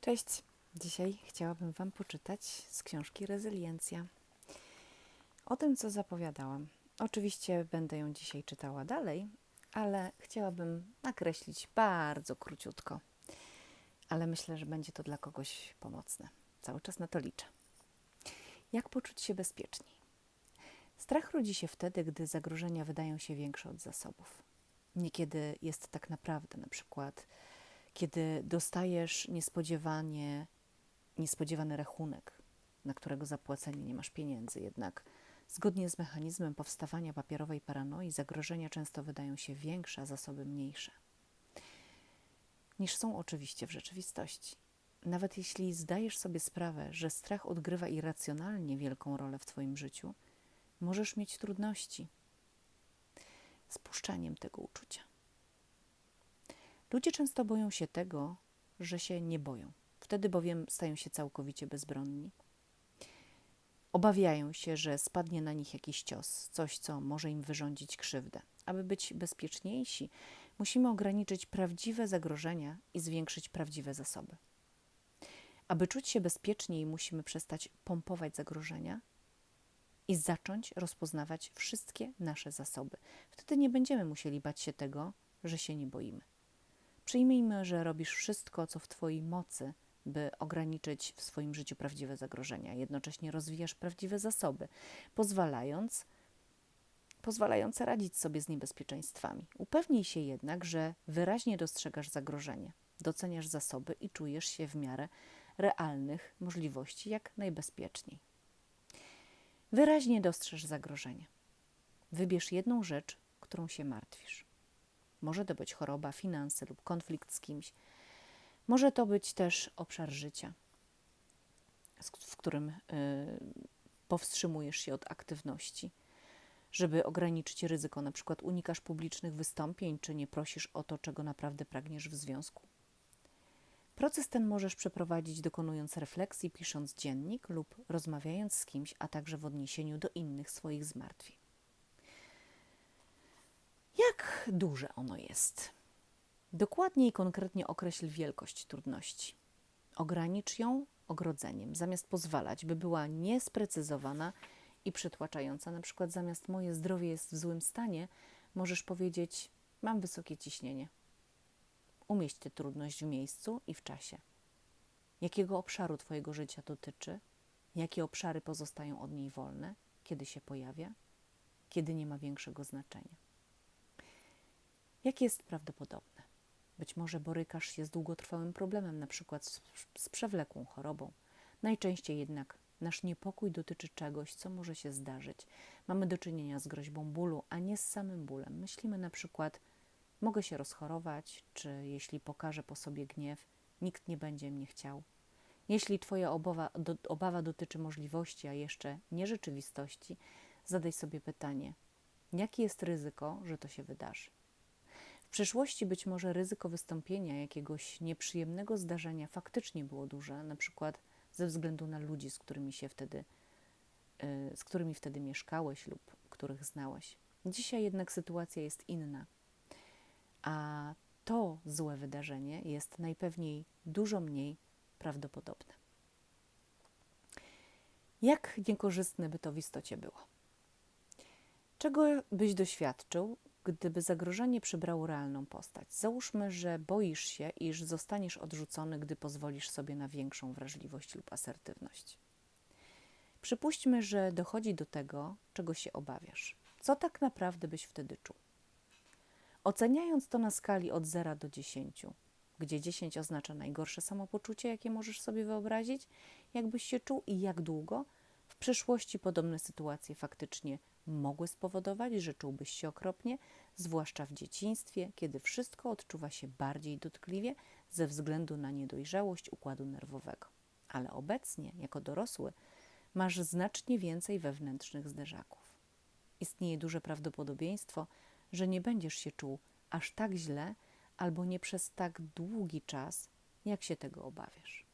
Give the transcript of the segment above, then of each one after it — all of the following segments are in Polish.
Cześć! Dzisiaj chciałabym Wam poczytać z książki Rezyliencja. O tym, co zapowiadałam. Oczywiście będę ją dzisiaj czytała dalej, ale chciałabym nakreślić bardzo króciutko. Ale myślę, że będzie to dla kogoś pomocne. Cały czas na to liczę. Jak poczuć się bezpieczniej? Strach rodzi się wtedy, gdy zagrożenia wydają się większe od zasobów. Niekiedy jest tak naprawdę, na przykład, kiedy dostajesz niespodziewanie, niespodziewany rachunek, na którego zapłacenie nie masz pieniędzy, jednak zgodnie z mechanizmem powstawania papierowej paranoi zagrożenia często wydają się większe, a zasoby mniejsze niż są oczywiście w rzeczywistości. Nawet jeśli zdajesz sobie sprawę, że strach odgrywa irracjonalnie wielką rolę w Twoim życiu, możesz mieć trudności z puszczaniem tego uczucia. Ludzie często boją się tego, że się nie boją. Wtedy bowiem stają się całkowicie bezbronni. Obawiają się, że spadnie na nich jakiś cios, coś, co może im wyrządzić krzywdę. Aby być bezpieczniejsi, musimy ograniczyć prawdziwe zagrożenia i zwiększyć prawdziwe zasoby. Aby czuć się bezpieczniej, musimy przestać pompować zagrożenia i zacząć rozpoznawać wszystkie nasze zasoby. Wtedy nie będziemy musieli bać się tego, że się nie boimy. Przyjmijmy, że robisz wszystko, co w Twojej mocy, by ograniczyć w swoim życiu prawdziwe zagrożenia. Jednocześnie rozwijasz prawdziwe zasoby, pozwalając, pozwalające radzić sobie z niebezpieczeństwami. Upewnij się jednak, że wyraźnie dostrzegasz zagrożenie, doceniasz zasoby i czujesz się w miarę realnych możliwości jak najbezpieczniej. Wyraźnie dostrzeż zagrożenie. Wybierz jedną rzecz, którą się martwisz. Może to być choroba, finanse lub konflikt z kimś. Może to być też obszar życia, w którym y, powstrzymujesz się od aktywności, żeby ograniczyć ryzyko. Na przykład unikasz publicznych wystąpień, czy nie prosisz o to, czego naprawdę pragniesz w związku. Proces ten możesz przeprowadzić dokonując refleksji, pisząc dziennik lub rozmawiając z kimś, a także w odniesieniu do innych swoich zmartwień. Jak duże ono jest? Dokładnie i konkretnie określ wielkość trudności. Ogranicz ją ogrodzeniem, zamiast pozwalać, by była niesprecyzowana i przytłaczająca. Na przykład zamiast moje zdrowie jest w złym stanie, możesz powiedzieć: Mam wysokie ciśnienie. Umieść tę trudność w miejscu i w czasie. Jakiego obszaru Twojego życia dotyczy? Jakie obszary pozostają od niej wolne? Kiedy się pojawia? Kiedy nie ma większego znaczenia? Jakie jest prawdopodobne? Być może borykasz się z długotrwałym problemem, na przykład z, z przewlekłą chorobą. Najczęściej jednak nasz niepokój dotyczy czegoś, co może się zdarzyć. Mamy do czynienia z groźbą bólu, a nie z samym bólem. Myślimy na przykład, mogę się rozchorować, czy jeśli pokażę po sobie gniew, nikt nie będzie mnie chciał. Jeśli Twoja obawa, do, obawa dotyczy możliwości, a jeszcze nie rzeczywistości, zadaj sobie pytanie: jakie jest ryzyko, że to się wydarzy? W przyszłości być może ryzyko wystąpienia jakiegoś nieprzyjemnego zdarzenia faktycznie było duże, na przykład ze względu na ludzi, z którymi się wtedy, y, z którymi wtedy mieszkałeś lub których znałeś. Dzisiaj jednak sytuacja jest inna, a to złe wydarzenie jest najpewniej dużo mniej prawdopodobne. Jak niekorzystne by to w istocie było? Czego byś doświadczył, gdyby zagrożenie przybrało realną postać. Załóżmy, że boisz się, iż zostaniesz odrzucony, gdy pozwolisz sobie na większą wrażliwość lub asertywność. Przypuśćmy, że dochodzi do tego, czego się obawiasz. Co tak naprawdę byś wtedy czuł? Oceniając to na skali od 0 do 10, gdzie 10 oznacza najgorsze samopoczucie, jakie możesz sobie wyobrazić, jakbyś się czuł i jak długo, w przyszłości podobne sytuacje faktycznie mogły spowodować, że czułbyś się okropnie, zwłaszcza w dzieciństwie, kiedy wszystko odczuwa się bardziej dotkliwie ze względu na niedojrzałość układu nerwowego. Ale obecnie, jako dorosły, masz znacznie więcej wewnętrznych zderzaków. Istnieje duże prawdopodobieństwo, że nie będziesz się czuł aż tak źle albo nie przez tak długi czas, jak się tego obawiasz.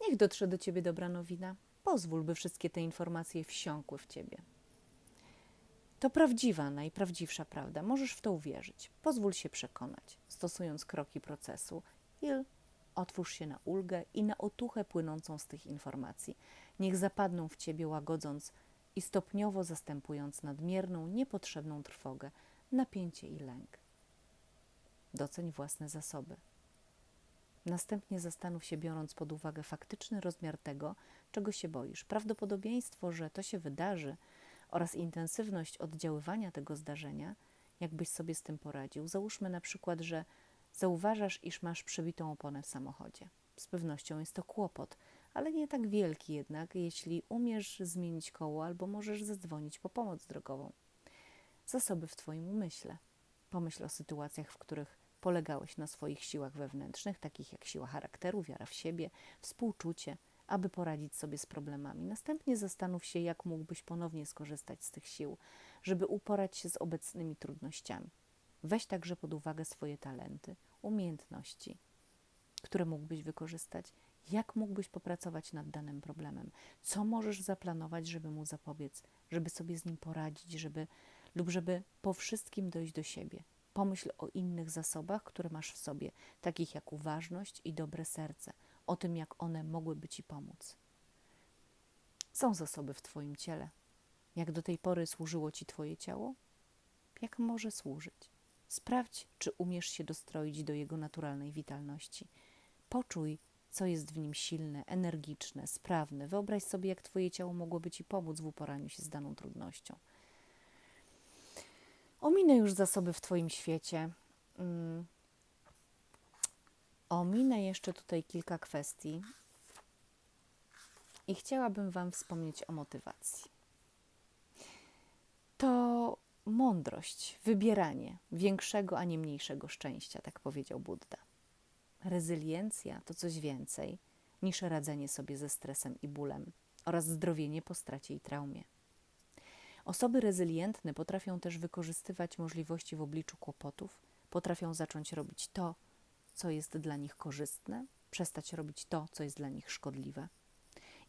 Niech dotrze do ciebie dobra nowina. Pozwól, by wszystkie te informacje wsiąkły w ciebie. To prawdziwa, najprawdziwsza prawda. Możesz w to uwierzyć. Pozwól się przekonać, stosując kroki procesu i Otwórz się na ulgę i na otuchę płynącą z tych informacji. Niech zapadną w ciebie, łagodząc i stopniowo zastępując nadmierną, niepotrzebną trwogę, napięcie i lęk. Doceń własne zasoby. Następnie zastanów się, biorąc pod uwagę faktyczny rozmiar tego, czego się boisz. Prawdopodobieństwo, że to się wydarzy oraz intensywność oddziaływania tego zdarzenia, jakbyś sobie z tym poradził. Załóżmy na przykład, że zauważasz, iż masz przebitą oponę w samochodzie. Z pewnością jest to kłopot, ale nie tak wielki jednak, jeśli umiesz zmienić koło albo możesz zadzwonić po pomoc drogową. Zasoby w Twoim umyśle. Pomyśl o sytuacjach, w których polegałeś na swoich siłach wewnętrznych, takich jak siła charakteru, wiara w siebie, współczucie, aby poradzić sobie z problemami. Następnie zastanów się, jak mógłbyś ponownie skorzystać z tych sił, żeby uporać się z obecnymi trudnościami. Weź także pod uwagę swoje talenty, umiejętności, które mógłbyś wykorzystać, jak mógłbyś popracować nad danym problemem, co możesz zaplanować, żeby mu zapobiec, żeby sobie z nim poradzić, żeby lub żeby po wszystkim dojść do siebie. Pomyśl o innych zasobach, które masz w sobie, takich jak uważność i dobre serce, o tym, jak one mogłyby ci pomóc. Są zasoby w Twoim ciele. Jak do tej pory służyło Ci Twoje ciało? Jak może służyć? Sprawdź, czy umiesz się dostroić do jego naturalnej witalności. Poczuj, co jest w nim silne, energiczne, sprawne. Wyobraź sobie, jak Twoje ciało mogłoby Ci pomóc w uporaniu się z daną trudnością. Ominę już zasoby w Twoim świecie. Mm. Ominę jeszcze tutaj kilka kwestii i chciałabym Wam wspomnieć o motywacji. To mądrość, wybieranie większego, a nie mniejszego szczęścia, tak powiedział Buddha. Rezyliencja to coś więcej niż radzenie sobie ze stresem i bólem oraz zdrowienie po stracie i traumie. Osoby rezylientne potrafią też wykorzystywać możliwości w obliczu kłopotów, potrafią zacząć robić to, co jest dla nich korzystne, przestać robić to, co jest dla nich szkodliwe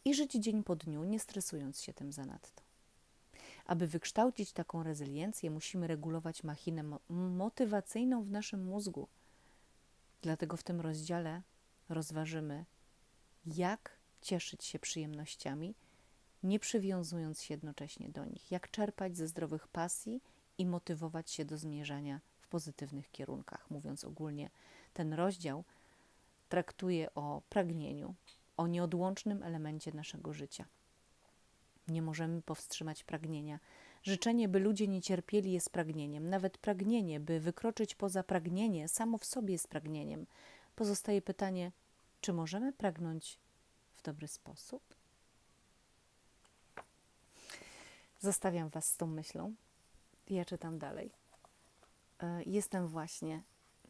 i żyć dzień po dniu, nie stresując się tym zanadto. Aby wykształcić taką rezyliencję, musimy regulować machinę motywacyjną w naszym mózgu. Dlatego w tym rozdziale rozważymy, jak cieszyć się przyjemnościami nie przywiązując się jednocześnie do nich, jak czerpać ze zdrowych pasji i motywować się do zmierzania w pozytywnych kierunkach. Mówiąc ogólnie, ten rozdział traktuje o pragnieniu, o nieodłącznym elemencie naszego życia. Nie możemy powstrzymać pragnienia. Życzenie, by ludzie nie cierpieli, jest pragnieniem. Nawet pragnienie, by wykroczyć poza pragnienie, samo w sobie jest pragnieniem. Pozostaje pytanie, czy możemy pragnąć w dobry sposób? Zostawiam Was z tą myślą. Ja czytam dalej. E, jestem właśnie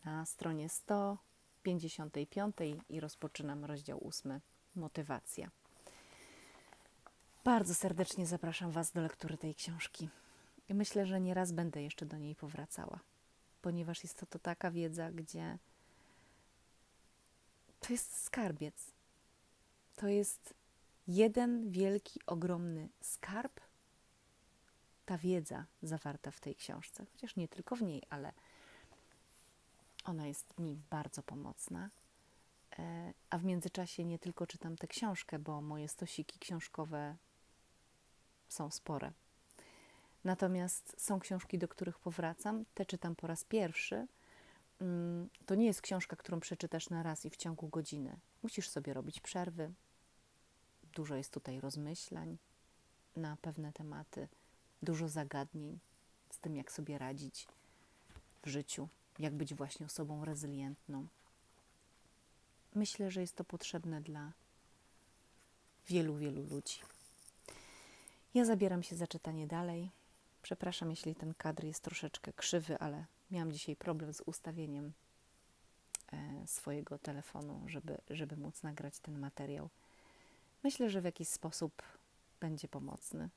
na stronie 155 i rozpoczynam rozdział 8 Motywacja. Bardzo serdecznie zapraszam Was do lektury tej książki. Myślę, że nieraz będę jeszcze do niej powracała, ponieważ jest to, to taka wiedza, gdzie to jest skarbiec. To jest jeden wielki, ogromny skarb, ta wiedza zawarta w tej książce, chociaż nie tylko w niej, ale ona jest mi bardzo pomocna. E, a w międzyczasie nie tylko czytam tę książkę, bo moje stosiki książkowe są spore. Natomiast są książki, do których powracam, te czytam po raz pierwszy. Mm, to nie jest książka, którą przeczytasz na raz i w ciągu godziny. Musisz sobie robić przerwy. Dużo jest tutaj rozmyślań na pewne tematy dużo zagadnień z tym, jak sobie radzić w życiu, jak być właśnie osobą rezylientną. Myślę, że jest to potrzebne dla wielu, wielu ludzi. Ja zabieram się za czytanie dalej. Przepraszam, jeśli ten kadr jest troszeczkę krzywy, ale miałam dzisiaj problem z ustawieniem e, swojego telefonu, żeby, żeby móc nagrać ten materiał. Myślę, że w jakiś sposób będzie pomocny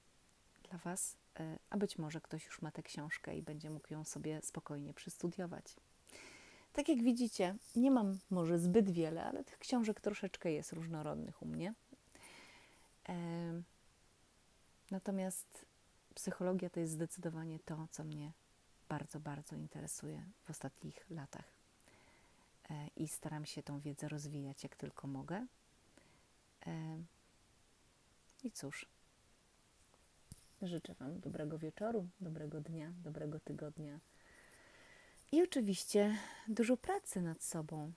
dla Was. E, a być może ktoś już ma tę książkę i będzie mógł ją sobie spokojnie przystudiować. Tak jak widzicie, nie mam może zbyt wiele, ale tych książek troszeczkę jest różnorodnych u mnie. E, natomiast psychologia to jest zdecydowanie to, co mnie bardzo, bardzo interesuje w ostatnich latach. e, i staram się tą wiedzę rozwijać jak tylko mogę. I cóż, życzę Wam dobrego wieczoru, dobrego dnia, dobrego tygodnia i oczywiście dużo pracy nad sobą,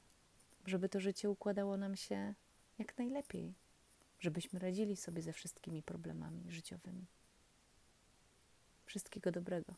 żeby to życie układało nam się jak najlepiej, żebyśmy radzili sobie ze wszystkimi problemami życiowymi. Wszystkiego dobrego.